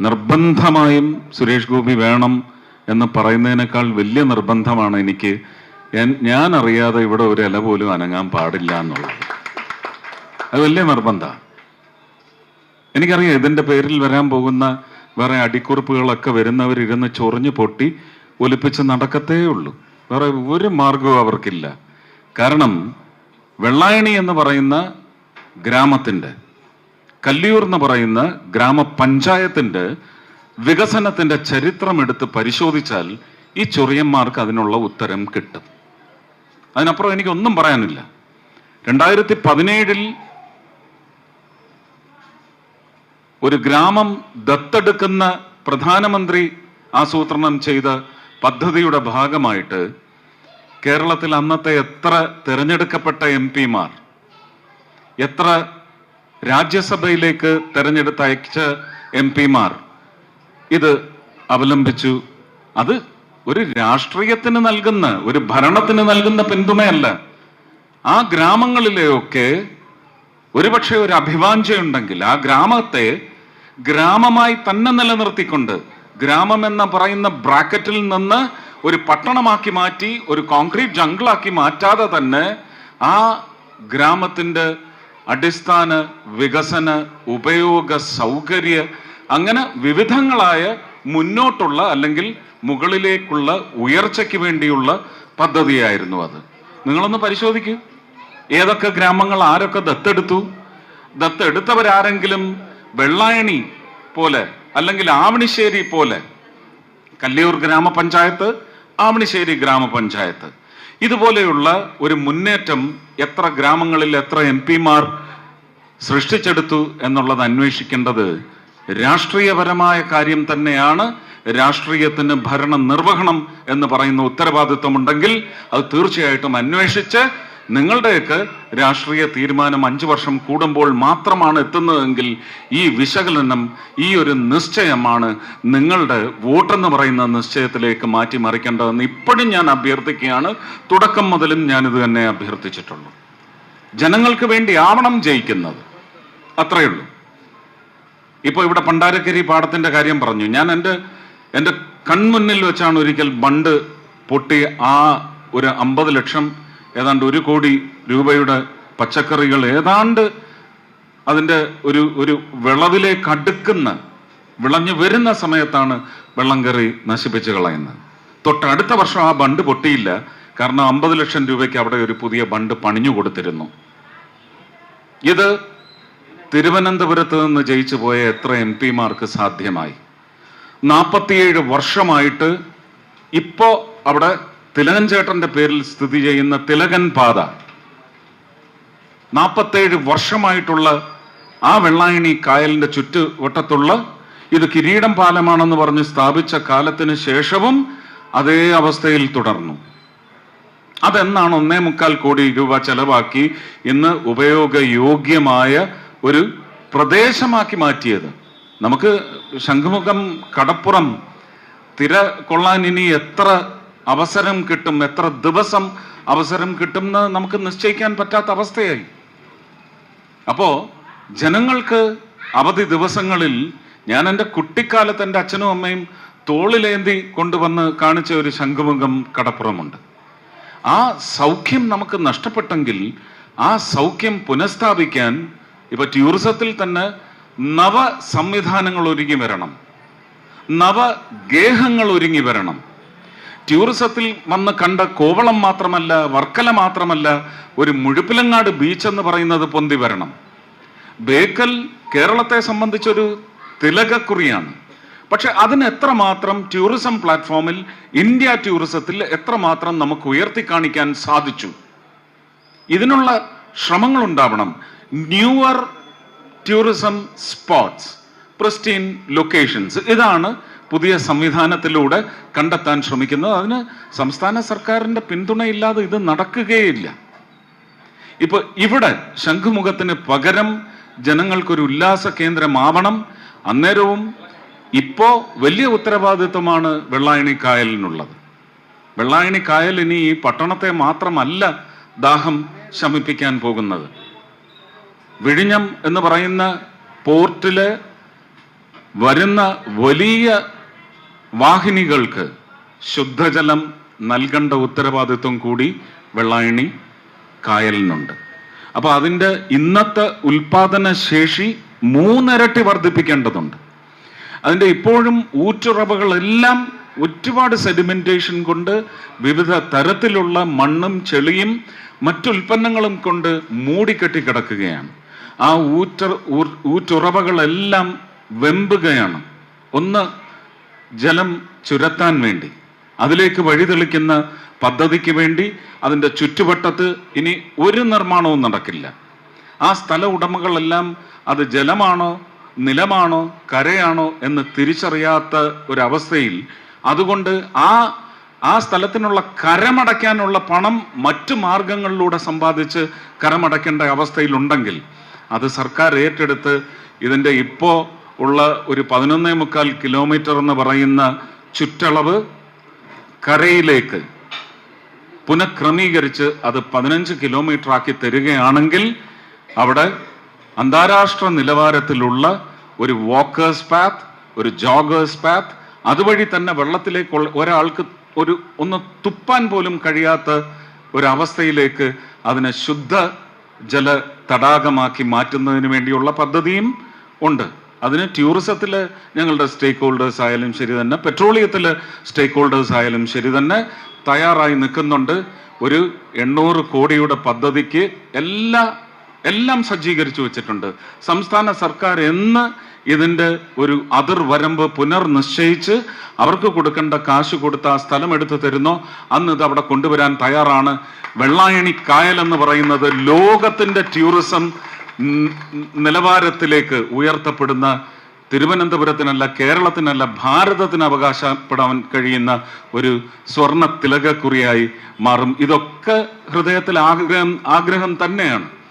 നിർബന്ധമായും സുരേഷ് ഗോപി വേണം എന്ന് പറയുന്നതിനേക്കാൾ വലിയ നിർബന്ധമാണ് എനിക്ക്. ഞാൻ- അറിയാതെ ഇവിടെ ഒരു ഇല പോലും അനങ്ങാൻ പാടില്ല എന്നുള്ളത്. അത് വലിയ നിർബന്ധമാണ് എനിക്കറിയാം ഇതിന്റെ പേരിൽ വരാൻ പോകുന്ന വേറെ അടിക്കുറിപ്പുകളൊക്കെ വരുന്നവർ ഇരുന്ന് ചൊറിഞ്ഞു പൊട്ടി ഒലിപ്പിച്ച് നടക്കത്തേ ഉള്ളൂ. വേറെ ഒരു മാർഗവും അവർക്കില്ല. കാരണം വെള്ളായണി എന്ന് പറയുന്ന ഗ്രാമത്തിന്റെ കല്ലിയൂർ എന്ന് പറയുന്ന ഗ്രാമപഞ്ചായത്തിന്റെ വികസനത്തിന്റെ ചരിത്രം എടുത്ത് പരിശോധിച്ചാൽ ഈ ചൊറിയന്മാർക്ക് അതിനുള്ള ഉത്തരം കിട്ടും. അതിനപ്പുറം എനിക്കൊന്നും പറയാനില്ല. രണ്ടായിരത്തി പതിനേഴിൽ ഒരു ഗ്രാമം ദത്തെടുക്കുന്ന പ്രധാനമന്ത്രി ആസൂത്രണം ചെയ്ത പദ്ധതിയുടെ ഭാഗമായിട്ട് കേരളത്തിൽ അന്നത്തെ എത്ര തിരഞ്ഞെടുക്കപ്പെട്ട എം പിമാർ എത്ര രാജ്യസഭയിലേക്ക് തെരഞ്ഞെടുത്ത് അയച്ച എം പിമാർ ഇത് അവലംബിച്ചു. അത് ഒരു രാഷ്ട്രീയത്തിന് നൽകുന്ന ഒരു ഭരണത്തിന് നൽകുന്ന പിന്തുണയല്ല. ആ ഗ്രാമങ്ങളിലെയൊക്കെ ഒരുപക്ഷെ ഒരു അഭിവാഞ്ചയുണ്ടെങ്കിൽ ആ ഗ്രാമത്തെ ഗ്രാമമായി തന്നെ നിലനിർത്തിക്കൊണ്ട് ഗ്രാമം എന്ന് പറയുന്ന ബ്രാക്കറ്റിൽ നിന്ന് ഒരു പട്ടണമാക്കി മാറ്റി ഒരു കോൺക്രീറ്റ് ജംഗിളാക്കി മാറ്റാതെ തന്നെ ആ ഗ്രാമത്തിന്റെ അടിസ്ഥാന വികസന ഉപയോഗ സൗകര്യ അങ്ങനെ വിവിധങ്ങളായ മുന്നോട്ടുള്ള അല്ലെങ്കിൽ മുകളിലേക്കുള്ള ഉയർച്ചയ്ക്ക് വേണ്ടിയുള്ള പദ്ധതിയായിരുന്നു അത്. നിങ്ങളൊന്ന് പരിശോധിക്കൂ. ഏതൊക്കെ ഗ്രാമങ്ങൾ ആരൊക്കെ ദത്തെടുത്തു? ദത്തെടുത്തവരാരെങ്കിലും വെള്ളായണി പോലെ അല്ലെങ്കിൽ ആവണിശ്ശേരി പോലെ കല്ലിയൂർ ഗ്രാമപഞ്ചായത്ത് ആവണിശ്ശേരി ഗ്രാമപഞ്ചായത്ത് ഇതുപോലെയുള്ള ഒരു മുന്നേറ്റം എത്ര ഗ്രാമങ്ങളിൽ എത്ര എം പിമാർ സൃഷ്ടിച്ചെടുത്തു എന്നുള്ളത് അന്വേഷിക്കേണ്ടത് രാഷ്ട്രീയപരമായ കാര്യം തന്നെയാണ് രാഷ്ട്രീയത്തിന് ഭരണ നിർവഹണം എന്ന് പറയുന്ന ഉത്തരവാദിത്വമുണ്ടെങ്കിൽ അത് തീർച്ചയായിട്ടും അന്വേഷിച്ച് നിങ്ങളുടെയൊക്കെ രാഷ്ട്രീയ തീരുമാനം അഞ്ചു വർഷം കൂടുമ്പോൾ മാത്രമാണ് എത്തുന്നതെങ്കിൽ ഈ വിശകലനം ഈ ഒരു നിശ്ചയമാണ് നിങ്ങളുടെ വോട്ടെന്ന് പറയുന്ന നിശ്ചയത്തിലേക്ക് മാറ്റിമറിക്കേണ്ടതെന്ന് ഇപ്പോഴും ഞാൻ അഭ്യർത്ഥിക്കുകയാണ്. തുടക്കം മുതലും ഞാനിത് തന്നെ അഭ്യർത്ഥിച്ചിട്ടുള്ളൂ. ജനങ്ങൾക്ക് വേണ്ടി ആവണം ജയിക്കുന്നത്. അത്രയേ ഉള്ളൂ. ഇപ്പോൾ ഇവിടെ പണ്ടാരക്കരി പാടത്തിന്റെ കാര്യം പറഞ്ഞു. ഞാൻ എന്റെ എന്റെ കൺമുന്നിൽ വെച്ചാണ് ഒരിക്കൽ ബണ്ട് പൊട്ടി ആ ഒരു അമ്പത് ലക്ഷം ഏതാണ്ട് ഒരു കോടി രൂപയുടെ പച്ചക്കറികൾ ഏതാണ്ട് അതിന്റെ ഒരു ഒരു വിളവിലേക്ക് അടുക്കുന്ന വിളഞ്ഞു വരുന്ന സമയത്താണ് വെള്ളം കയറി നശിപ്പിച്ച് കളയുന്നത്. തൊട്ടടുത്ത വർഷം ആ ബണ്ട് പൊട്ടിയില്ല. കാരണം അമ്പത് ലക്ഷം രൂപയ്ക്ക് അവിടെ ഒരു പുതിയ ബണ്ട് പണിഞ്ഞു കൊടുത്തിരുന്നു. ഇത് തിരുവനന്തപുരത്ത് നിന്ന് ജയിച്ചു പോയ എത്ര എം പിമാർക്ക് സാധ്യമായി. നാൽപ്പത്തിയേഴ് വർഷമായിട്ട് ഇപ്പോൾ അവിടെ തിലകൻ ചേട്ടന്റെ പേരിൽ സ്ഥിതി ചെയ്യുന്ന തിലകൻ പാത നാൽപ്പത്തേഴ് വർഷമായിട്ടുള്ള ആ വെള്ളായണി കായലിന്റെ ചുറ്റുവട്ടത്തുള്ള ഇത് കിരീടം പാലമാണെന്ന് പറഞ്ഞ് സ്ഥാപിച്ച കാലത്തിന് ശേഷവും അതേ അവസ്ഥയിൽ തുടർന്നു. അതെന്നാണ് ഒന്നേ മുക്കാൽ കോടി രൂപ ചെലവാക്കി ഇന്ന് ഉപയോഗയോഗ്യമായ ഒരു പ്രദേശമാക്കി മാറ്റിയത്. നമുക്ക് ശംഖുമുഖം കടപ്പുറം തിര കൊള്ളാൻ ഇനി എത്ര അവസരം കിട്ടും. എത്ര ദിവസം അവസരം കിട്ടും എന്ന് നമുക്ക് നിശ്ചയിക്കാൻ പറ്റാത്ത അവസ്ഥയായി. അപ്പോ ജനങ്ങൾക്ക് അവധി ദിവസങ്ങളിൽ ഞാൻ എന്റെ കുട്ടിക്കാലത്ത് എന്റെ അച്ഛനും അമ്മയും തോളിലേന്തി കൊണ്ടുവന്ന് കാണിച്ച ഒരു ശംഖുമുഖം കടപ്പുറമുണ്ട്. ആ സൗഖ്യം നമുക്ക് നഷ്ടപ്പെട്ടെങ്കിൽ ആ സൗഖ്യം പുനഃസ്ഥാപിക്കാൻ ഇപ്പൊ ടൂറിസത്തിൽ തന്നെ നവ സംവിധാനങ്ങൾ ഒരുങ്ങി വരണം. നവ ഗേഹങ്ങൾ ഒരുങ്ങി വരണം. ടൂറിസത്തിൽ വന്ന് കണ്ട കോവളം മാത്രമല്ല വർക്കല മാത്രമല്ല ഒരു മുഴുപ്പിലങ്ങാട് ബീച്ച് എന്ന് പറയുന്നത് പൊന്തി വരണം. ബേക്കൽ കേരളത്തെ സംബന്ധിച്ചൊരു തിലകക്കുറിയാണ്. പക്ഷെ അതിന് എത്രമാത്രം ടൂറിസം പ്ലാറ്റ്ഫോമിൽ ഇന്ത്യ ടൂറിസത്തിൽ എത്രമാത്രം നമുക്ക് ഉയർത്തി കാണിക്കാൻ സാധിച്ചു? ഇതിനുള്ള ശ്രമങ്ങൾ ഉണ്ടാവണം newer tourism spots pristine locations ഇതാണ് പുതിയ സംവിധാനത്തിലൂടെ കണ്ടെത്താൻ ശ്രമിക്കുന്നത് അതിന് സംസ്ഥാന സർക്കാരിന്റെ പിന്തുണയില്ലാതെ ഇത് നടക്കുകയില്ല. ഇപ്പൊ ഇവിടെ ശംഖുമുഖത്തിന് പകരം ജനങ്ങൾക്കൊരു ഉല്ലാസ കേന്ദ്രമാവണം. അന്നേരവും ഇപ്പോ വലിയ ഉത്തരവാദിത്വമാണ് വെള്ളായണി കായലിനുള്ളത്. വെള്ളായണി കായൽ ഇനി ഈ പട്ടണത്തെ മാത്രമല്ല ദാഹം ശമിപ്പിക്കാൻ പോകുന്നത്. വിഴിഞ്ഞം എന്ന് പറയുന്ന പോർട്ടിലെ വരുന്ന വലിയ വാഹിനികൾക്ക് ശുദ്ധജലം നൽകേണ്ട ഉത്തരവാദിത്വം കൂടി വെള്ളായണി കായലിനുണ്ട്. അപ്പോൾ അതിന്റെ ഇന്നത്തെ ഉൽപാദന ശേഷി മൂന്നിരട്ടി വർദ്ധിപ്പിക്കേണ്ടതുണ്ട്. അതിന്റെ ഇപ്പോഴും ഊറ്റുറവകളെല്ലാം ഒരുപാട് സെഡിമെന്റേഷൻ കൊണ്ട് വിവിധ തരത്തിലുള്ള മണ്ണും ചെളിയും മറ്റുൽപ്പന്നങ്ങളും കൊണ്ട് മൂടിക്കെട്ടി കിടക്കുകയാണ് ആ ഊറ്റ ഊറ്റുറവകളെല്ലാം വെമ്പുകയാണ്. ഒന്ന് ജലം ചുരത്താൻ വേണ്ടി അതിലേക്ക് വഴിതെളിക്കുന്ന പദ്ധതിക്ക് വേണ്ടി അതിന്റെ ചുറ്റുവട്ടത്ത് ഇനി ഒരു നിർമ്മാണവും നടക്കില്ല. ആ സ്ഥല ഉടമകളെല്ലാം അത് ജലമാണോ നിലമാണോ കരയാണോ എന്ന് തിരിച്ചറിയാത്ത ഒരവസ്ഥയിൽ അതുകൊണ്ട് ആ ആ സ്ഥലത്തിനുള്ള കരമടയ്ക്കാനുള്ള പണം മറ്റു മാർഗങ്ങളിലൂടെ സമ്പാദിച്ച് കരമടയ്ക്കേണ്ട അവസ്ഥയിലുണ്ടെങ്കിൽ അത് സർക്കാർ ഏറ്റെടുത്ത് ഇതിന്റെ ഇപ്പോൾ ഉള്ള ഒരു പതിനൊന്നേ മുക്കാൽ കിലോമീറ്റർ എന്ന് പറയുന്ന ചുറ്റളവ് കരയിലേക്ക് പുനഃക്രമീകരിച്ച് അത് പതിനഞ്ച് കിലോമീറ്റർ ആക്കി തരികയാണെങ്കിൽ അവിടെ അന്താരാഷ്ട്ര നിലവാരത്തിലുള്ള ഒരു വാക്കേഴ്സ് പാത്ത് ഒരു ജോഗേഴ്സ് പാത്ത് അതുവഴി തന്നെ വെള്ളത്തിലേക്ക് ഒരാൾക്ക് ഒരു ഒന്ന് തുപ്പാൻ പോലും കഴിയാത്ത ഒരവസ്ഥയിലേക്ക് അതിനെ ശുദ്ധ ജല തടാകമാക്കി മാറ്റുന്നതിന് വേണ്ടിയുള്ള പദ്ധതിയും ഉണ്ട്. അതിന് ടൂറിസത്തിൽ ഞങ്ങളുടെ സ്റ്റേക്ക് ഹോൾഡേഴ്സ് ആയാലും ശരി തന്നെ പെട്രോളിയത്തിൽ സ്റ്റേക്ക് ഹോൾഡേഴ്സ് ആയാലും ശരി തന്നെ തയ്യാറായി നിൽക്കുന്നുണ്ട്. ഒരു എണ്ണൂറ് കോടിയുടെ പദ്ധതിക്ക് എല്ലാ എല്ലാം സജ്ജീകരിച്ചു വെച്ചിട്ടുണ്ട്. സംസ്ഥാന സർക്കാർ എന്ന് ഇതിന്റെ ഒരു അതിർവരമ്പ് പുനർനിശ്ചയിച്ച് അവർക്ക് കൊടുക്കേണ്ട കാശ് കൊടുത്ത് ആ സ്ഥലം എടുത്തു തരുന്നോ. അന്ന് ഇത് അവിടെ കൊണ്ടുവരാൻ തയ്യാറാണ്. വെള്ളായണി കായൽ എന്ന് പറയുന്നത് ലോകത്തിന്റെ ടൂറിസം നിലവാരത്തിലേക്ക് ഉയർത്തപ്പെടുന്ന തിരുവനന്തപുരത്തിനല്ല കേരളത്തിനല്ല ഭാരതത്തിന് അവകാശപ്പെടാൻ കഴിയുന്ന ഒരു സ്വർണ തിലകക്കുറിയായി മാറും. ഇതൊക്കെ ഹൃദയത്തിൽ ആഗ്രഹം ആഗ്രഹം തന്നെയാണ്.